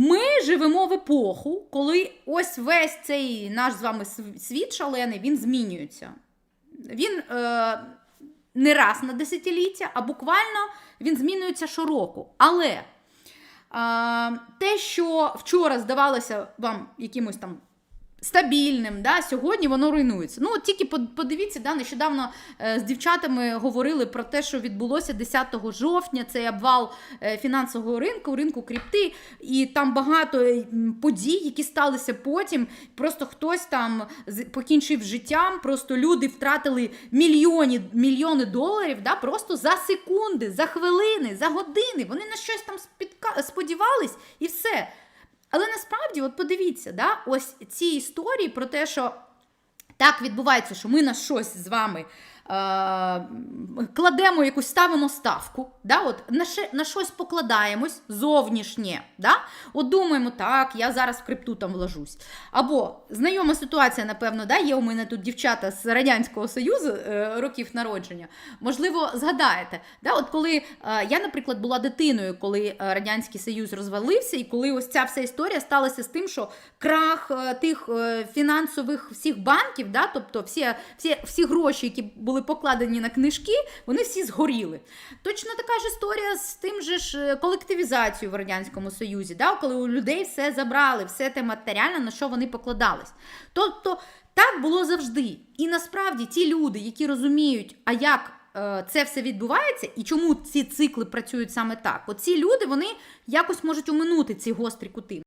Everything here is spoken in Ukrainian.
Ми живемо в епоху, коли ось весь цей наш з вами світ шалений, він змінюється. Він е, не раз на десятиліття, а буквально він змінюється щороку. Але е, те, що вчора здавалося вам якимось там стабільним, да, сьогодні воно руйнується. Ну, тільки подивіться, да, нещодавно е, з дівчатами говорили про те, що відбулося 10 жовтня, цей обвал е, фінансового ринку, ринку крипти, і там багато подій, які сталися потім. Просто хтось там покінчив життям, просто люди втратили мільйони, мільйони доларів да, просто за секунди, за хвилини, за години. Вони на щось там сподівались і все. Але насправді, от подивіться, да, ось ці історії про те, що так відбувається, що ми на щось з вами кладемо якусь ставимо ставку, да, от, на, на щось покладаємось зовнішнє. Да? От думаємо, так, я зараз в крипту там вложусь. Або знайома ситуація, напевно, да, є у мене тут дівчата з Радянського Союзу е, років народження. Можливо, згадаєте, да, от коли е, я, наприклад, була дитиною, коли е, Радянський Союз розвалився, і коли ось ця вся історія сталася з тим, що крах е, тих е, фінансових всіх банків, да, тобто всі, всі, всі гроші, які були покладені на книжки, вони всі згоріли. Точно така ж історія з тим же ж е, колективізацією в Радянському Союзі, да, коли у людей все забрали, все те матеріальне, на що вони покладались. Тобто так було завжди. І насправді ті люди, які розуміють, а як е, це все відбувається і чому ці цикли працюють саме так, оці люди вони якось можуть оминути ці гострі кути.